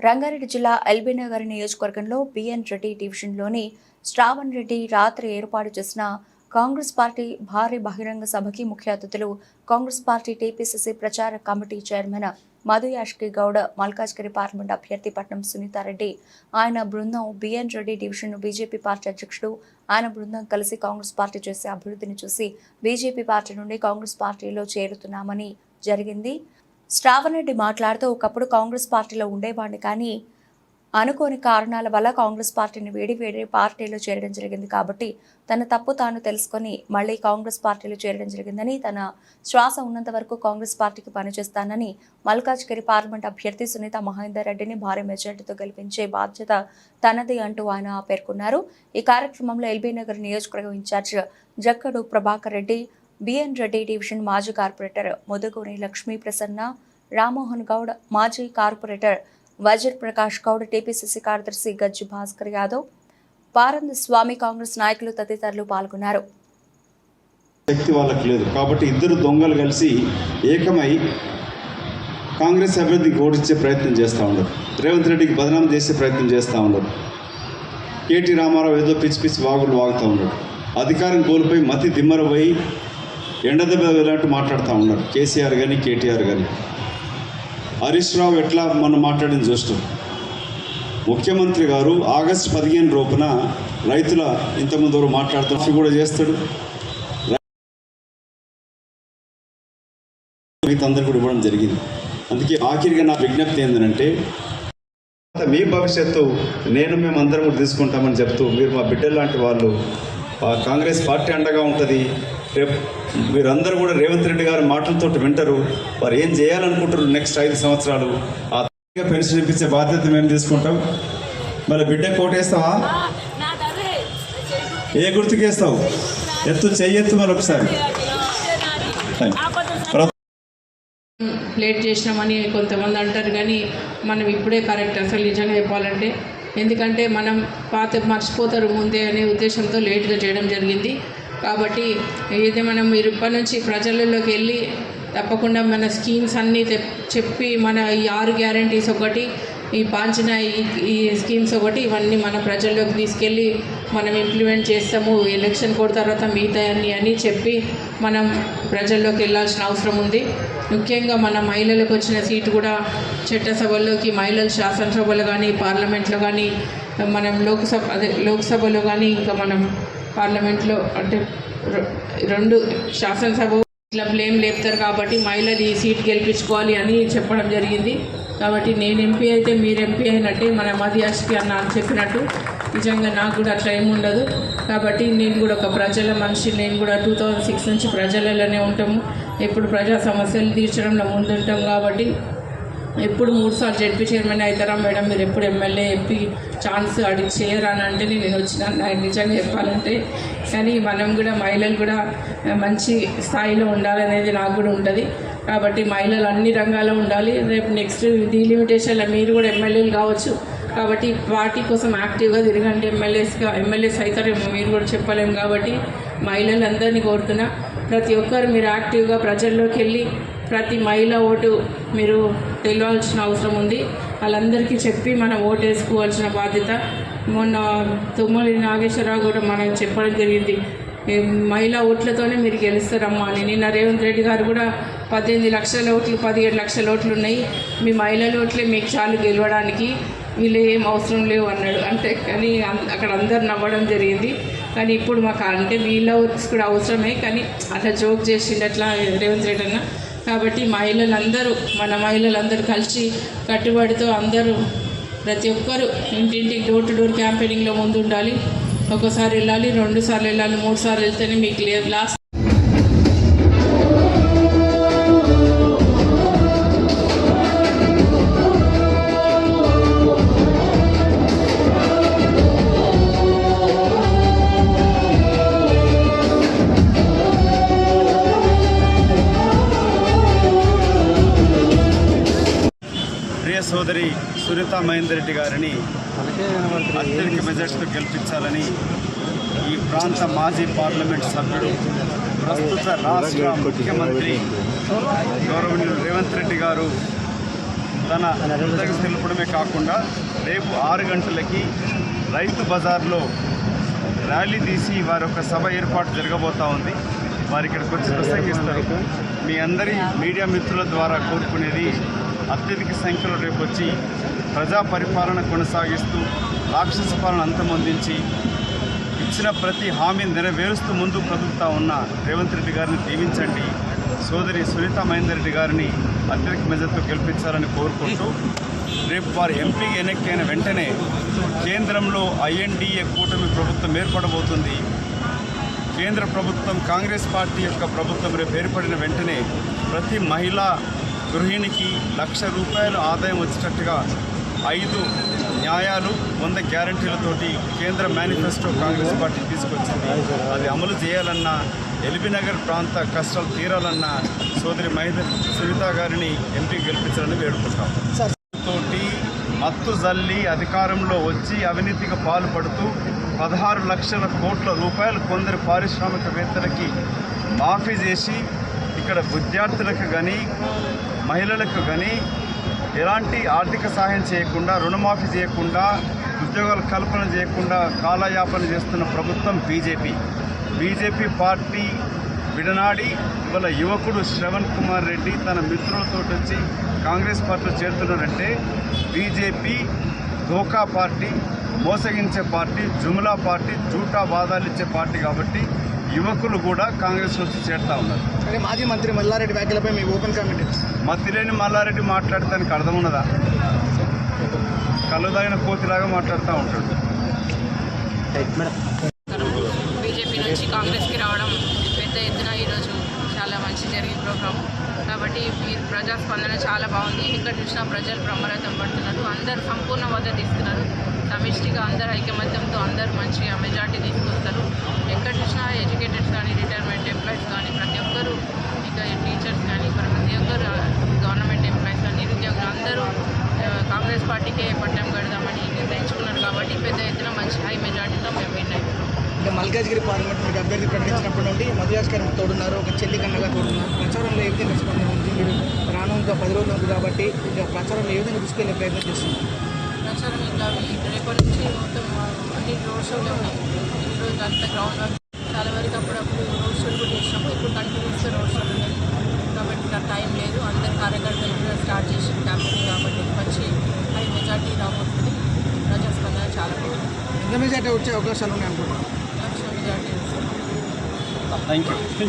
రంగారెడ్డి జిల్లా ఎల్బీనగర్ నియోజకవర్గంలో బిఎన్ రెడ్డి డివిజన్లోని శ్రావణ్ రెడ్డి రాత్రి ఏర్పాటు చేసిన కాంగ్రెస్ పార్టీ భారీ బహిరంగ సభకి ముఖ్య అతిథులు కాంగ్రెస్ పార్టీ టీపీసీసీ ప్రచార committee chairman Madhu Yashki Goud Malkajgiri parliament అభ్యర్థి పట్నం సునీతారెడ్డి ఆయన బృందం BN Reddy division BJP party అధ్యక్షుడు ఆయన బృందం కలిసి కాంగ్రెస్ పార్టీ చేసే అభివృద్ధిని చూసి బీజేపీ పార్టీ నుండి కాంగ్రెస్ పార్టీలో చేరుతున్నామని జరిగింది. శ్రావణ్ రెడ్డి మాట్లాడుతూ ఒకప్పుడు కాంగ్రెస్ పార్టీలో ఉండేవాడిని కానీ అనుకోని కారణాల వల్ల కాంగ్రెస్ పార్టీని వేడి వేడి పార్టీలో చేరడం జరిగింది కాబట్టి తన తప్పు తాను తెలుసుకొని మళ్ళీ కాంగ్రెస్ పార్టీలో చేరడం జరిగిందని తన శ్వాస ఉన్నంత వరకు కాంగ్రెస్ పార్టీకి పనిచేస్తానని మల్కాజ్గిరి పార్లమెంట్ అభ్యర్థి సునీత మహేందర్ రెడ్డిని భారీ మెజార్టీతో గెలిపించే బాధ్యత తనది అంటూ ఆయన పేర్కొన్నారు. ఈ కార్యక్రమంలో ఎల్బీ నగర్ నియోజకవర్గం in charge Jakkadu Prabhakar Reddy BN Reddy division మాజీ కార్పొరేటర్ ముదగూరి లక్ష్మీ ప్రసన్న రామ్మోహన్ గౌడ్ మాజీ కార్పొరేటర్ వజీర్ ప్రకాష్ గౌడ్ టీపీసీసీ కార్యదర్శి గజ్జి భాస్కర్ యాదవ్ పారంద స్వామి కాంగ్రెస్ నాయకులు తదితరులు పాల్గొన్నారు. శక్తి వాళ్ళకి లేదు. కాబట్టి ఇద్దరు దొంగలు కలిసి ఏకమై కాంగ్రెస్ అభ్యర్థికి ఓడించే ప్రయత్నం చేస్తూ ఉండరు రేవంత్ రెడ్డికి బదనాం చేసే ప్రయత్నం చేస్తూ ఉండరు కేటీ రామారావు ఏదో పిచ్చి పిచ్చి వాగులు వాగుతూ ఉండరు అధికారం కోల్పోయి మతి దిమ్మరపోయి ఎండదెబ్బ వెళ్ళినట్టు మాట్లాడుతూ ఉన్నారు. కేసీఆర్ కానీ కేటీఆర్ కానీ హరీష్ రావు ఎట్లా మనం మాట్లాడింది చూస్తాం ముఖ్యమంత్రి గారు ఆగస్టు పదిహేను రూపున రైతుల ఇంతకుముందు ఎవరు మాట్లాడుతూ కూడా చేస్తాడు. అందరు కూడా ఇవ్వడం జరిగింది. అందుకే ఆఖరిగా నా విజ్ఞప్తి ఏంటంటే మీ భవిష్యత్తు నేను మేము అందరం కూడా తీసుకుంటామని చెప్తూ మీరు మా బిడ్డలు లాంటి వాళ్ళు కాంగ్రెస్ పార్టీ అండగా ఉంటుంది రేపు మీరందరూ కూడా రేవంత్ రెడ్డి గారి మాటలతో వింటారు. వారు ఏం చేయాలనుకుంటారు నెక్స్ట్ ఐదు సంవత్సరాలు? ఆ పెన్షన్ ఇప్పించే బాధ్యత మేము తీసుకుంటాం. మళ్ళీ బిడ్డ కోటేస్తావా? ఏ గుర్తుకేస్తావు? ఎత్తు చెయ్యెత్తు మరి ఒకసారి. లేట్ చేసినామని కొంతమంది అంటారు కానీ మనం ఇప్పుడే కరెక్ట్ అసలు నిజంగా చెప్పాలంటే. ఎందుకంటే మనం పాత మర్చిపోతారు ముందే అనే ఉద్దేశంతో లేట్గా చేయడం జరిగింది. కాబట్టి ఏది మనం మీరు ఇప్పటి నుంచి ప్రజలలోకి వెళ్ళి తప్పకుండా మన స్కీమ్స్ అన్నీ చెప్పి మన ఈ ఆరు గ్యారంటీస్ ఒకటి ఈ పాంచిన ఈ ఈ స్కీమ్స్ ఒకటి ఇవన్నీ మన ప్రజల్లోకి తీసుకెళ్ళి మనం ఇంప్లిమెంట్ చేస్తాము. ఎలక్షన్ కోడ్ తర్వాత మిగతా అన్ని అని చెప్పి మనం ప్రజల్లోకి వెళ్ళాల్సిన అవసరం ఉంది. ముఖ్యంగా మన మహిళలకు వచ్చిన సీటు కూడా చట్టసభల్లోకి మహిళలు శాసనసభలో కానీ పార్లమెంట్లో కానీ మనం లోక్సభ అదే లోక్సభలో కానీ ఇంకా మనం పార్లమెంట్లో అంటే రెండు శాసనసభ ఇట్లా బ్లేమ్ లేపుతారు కాబట్టి మహిళలు ఈ సీట్ గెలిపించుకోవాలి అని చెప్పడం జరిగింది. కాబట్టి నేను ఎంపీ అయితే మీరు ఎంపీ అయినట్టే మన మధ్యాష్కి అన్న అని చెప్పినట్టు. నిజంగా నాకు కూడా అట్లా ఏముండదు ఉండదు. కాబట్టి నేను కూడా ఒక ప్రజల మనిషి నేను కూడా టూ థౌజండ్ సిక్స్ నుంచి ప్రజలలోనే ఉంటాము. ఎప్పుడు ప్రజా సమస్యలు తీర్చడంలో ముందుంటాం కాబట్టి ఎప్పుడు మూడు సార్లు జడ్పీ చైర్మన్ అవుతారా మేడం? మీరు ఎప్పుడు ఎమ్మెల్యే ఎంపీ ఛాన్స్ అడిగి చేయరా అని అంటే నేను వచ్చిన నిజంగా చెప్పాలంటే కానీ మనం కూడా మహిళలు కూడా మంచి స్థాయిలో ఉండాలనేది నాకు కూడా ఉంటుంది. కాబట్టి మహిళలు అన్ని రంగాల్లో ఉండాలి. రేపు నెక్స్ట్ డీలిమిటేషన్లో మీరు కూడా ఎమ్మెల్యేలు కావచ్చు. కాబట్టి పార్టీ కోసం యాక్టివ్గా తిరగండి. ఎమ్మెల్యేస్గా ఎమ్మెల్యేస్ అవుతారేమో మీరు కూడా చెప్పలేము కాబట్టి మహిళలందరినీ కోరుతున్నా ప్రతి ఒక్కరు మీరు యాక్టివ్గా ప్రజల్లోకి వెళ్ళి ప్రతి మహిళ ఓటు మీరు తెలియాల్సిన అవసరం ఉంది. వాళ్ళందరికీ చెప్పి మనం ఓటు వేసుకోవాల్సిన బాధ్యత. మొన్న తుమ్మలి నాగేశ్వరరావు కూడా మనం చెప్పడం జరిగింది. మహిళా ఓట్లతోనే మీరు గెలుస్తారమ్మా అని. నిన్న రేవంత్ రెడ్డి గారు కూడా పద్దెనిమిది లక్షల ఓట్లు పదిహేడు లక్షల ఓట్లు ఉన్నాయి. మీ మహిళల ఓట్లే మీకు చాలు గెలవడానికి. వీళ్ళు ఏం అవసరం లేవు అన్నాడు. అంటే కానీ అక్కడ అందరు నవ్వడం జరిగింది. కానీ ఇప్పుడు మాకు అంటే వీళ్ళ ఓట్స్ కూడా అవసరమే. కానీ అట్లా జోక్ చేసిండు అట్లా రేవంత్ రెడ్డి అన్న. కాబట్టి మహిళలందరూ మన మహిళలందరూ కలిసి కట్టుబడితో అందరూ ప్రతి ఒక్కరూ ఇంటింటికి డోర్ టు డోర్ క్యాంపెయినింగ్లో ముందు ఉండాలి ఒకసారి వెళ్ళాలి రెండు సార్లు వెళ్ళాలి మూడు సార్లు వెళ్తేనే మీకు లేదు లాస్ట్ సోదరి సునీత మహేందర్ రెడ్డి గారిని అత్యధిక మెజార్టీతో గెలిపించాలని ఈ ప్రాంత మాజీ పార్లమెంట్ సభ్యుడు ప్రస్తుత రాష్ట్ర ముఖ్యమంత్రి గౌరవనీయులు రేవంత్ రెడ్డి గారు తన కృతజ్ఞత తెలపడమే కాకుండా రేపు ఆరు గంటలకి రైతు బజార్లో ర్యాలీ తీసి వారి యొక్క సభ ఏర్పాటు జరగబోతా ఉంది. వారు ఇక్కడికి వచ్చి ప్రసంగిస్తారు. మీ అందరి మీడియా మిత్రుల ద్వారా కోరుకునేది అత్యధిక సంఖ్యలో రేపు వచ్చి ప్రజా పరిపాలన కొనసాగిస్తూ రాక్షస పాలన అంతమొందించి ఇచ్చిన ప్రతి హామీని నెరవేరుస్తూ ముందుకు కదులుతూ ఉన్న రేవంత్ రెడ్డి గారిని దీవించండి సోదరి సునీత మహేందర్ రెడ్డి గారిని అత్యధిక మెజర్తో గెలిపించాలని కోరుకుంటూ రేపు వారు ఎంపీ ఎన్నికైన వెంటనే కేంద్రంలో ఐఎన్డీఏ కూటమి ప్రభుత్వం ఏర్పడబోతుంది. కేంద్ర ప్రభుత్వం కాంగ్రెస్ పార్టీ యొక్క ప్రభుత్వం రేపు ఏర్పడిన వెంటనే ప్రతి మహిళా గృహిణికి లక్ష రూపాయల ఆదాయం వచ్చేటట్టుగా ఐదు న్యాయాలు వంద గ్యారంటీలతోటి కేంద్ర మేనిఫెస్టో కాంగ్రెస్ పార్టీ తీసుకొచ్చింది. అది అమలు చేయాలన్నా ఎల్బీనగర్ ప్రాంత కష్టాలు తీరాలన్నా సోదరి మహిళ సునీత గారిని ఎంపీ గెలిపించాలని వేడుకుంటాం తోటి మత్తు జల్లి అధికారంలో వచ్చి అవినీతికి పాల్పడుతూ పదహారు లక్షల కోట్ల రూపాయలు కొందరు పారిశ్రామికవేత్తలకి మాఫీ చేసి ఇక్కడ విద్యార్థులకు కానీ మహిళలకు కానీ ఎలాంటి ఆర్థిక సహాయం చేయకుండా రుణమాఫీ చేయకుండా ఉద్యోగాల కల్పన చేయకుండా కాలయాపన చేస్తున్న ప్రభుత్వం బీజేపీ. బీజేపీ పార్టీ విడనాడి ఇవాళ యువకుడు శ్రవణ్ కుమార్ రెడ్డి తన మిత్రులతో వచ్చి కాంగ్రెస్ పార్టీలో చేరుతున్నారంటే బీజేపీ ధోకా పార్టీ మోసగించే పార్టీ జుమ్లా పార్టీ జూటా వాదాలు ఇచ్చే పార్టీ కాబట్టి యువకులు కూడా కాంగ్రెస్ వచ్చి చేరుతా ఉన్నారు. అంటే మాజీ మంత్రి మల్లారెడ్డి వ్యాఖ్యలపై మీ ఓపెన్ కామెంట్ మతిలేని మల్లారెడ్డి మాట్లాడటానికి అర్థం ఉన్నదా? కళ్ళు తాగిన కోతిలాగా మాట్లాడుతూ ఉంటాడు. బీజేపీ నుంచి కాంగ్రెస్కి రావడం పెద్ద ఎత్తున ఈరోజు చాలా మంచి జరిగిన ప్రోగ్రాం. కాబట్టి ఈ ప్రజాస్పందన చాలా బాగుంది. ఇక్కడ చూసినా ప్రజలు బ్రహ్మరథం పడుతున్నారు. అందరు సంపూర్ణ మద్దతు ఇస్తున్నారు. సమిష్టిగా అందరు ఐకమత్యంతో అందరూ మంచిగా మెజార్టీ తీసుకొస్తారు. ఎక్కడ చూసినా ఎడ్యుకేటెడ్స్ కానీ రిటైర్మెంట్ ఎంప్లాయీస్ కానీ ప్రతి ఒక్కరు ఇంకా టీచర్స్ కానీ ప్రతి ఒక్కరు గవర్నమెంట్ ఎంప్లాయీస్ కానీ నిరుద్యోగులు అందరూ కాంగ్రెస్ పార్టీకే పట్టం కడదామని నిర్ణయించుకున్నారు కాబట్టి పెద్ద ఎత్తున మంచి హై మెజార్టీతో మేము విన్ అయిపోయాం అంటే మల్కాజ్గిరి పార్లమెంట్ మీకు అభ్యర్థి ప్రకటించినప్పటి నుండి మధుయాస్ గారు తోడున్నారు ఒక చెల్లి కన్నగా తోడున్నారు. ప్రచారంలో ఏ విధంగా స్పందన ఉంది మీరు రాను పది రోజులు ఉంది కాబట్టి ఇక ప్రచారంలో ఏ విధంగా తీసుకెళ్ళే ప్రయత్నం చేస్తున్నారు? ప్రచారం ఇంకా ఈ రేపటి నుంచి మొత్తం అన్ని రోడ్ షోలే ఉన్నాయి. ఈరోజు అంత గ్రౌండ్ వర్క్ చాలా వరకు అప్పుడప్పుడు రోడ్ షోలు కూడా చేసినప్పుడు ఇప్పుడు కంటిన్యూస్గా రోడ్ షోలు ఉన్నాయి. కాబట్టి ఇంకా టైం లేదు. అందరు కార్యకర్తలు కూడా స్టార్ట్ చేసి క్యాంపెయిన్ కాబట్టి మంచి హై మెజార్టీ రాబోతుంది. ప్రజాస్పందన చాలా బాగుంది. ఎంత మెజార్టీ వచ్చే అవకాశాలు ఉన్నాయి అనుకుంటున్నాను లక్ష మెజార్టీ థ్యాంక్ యూ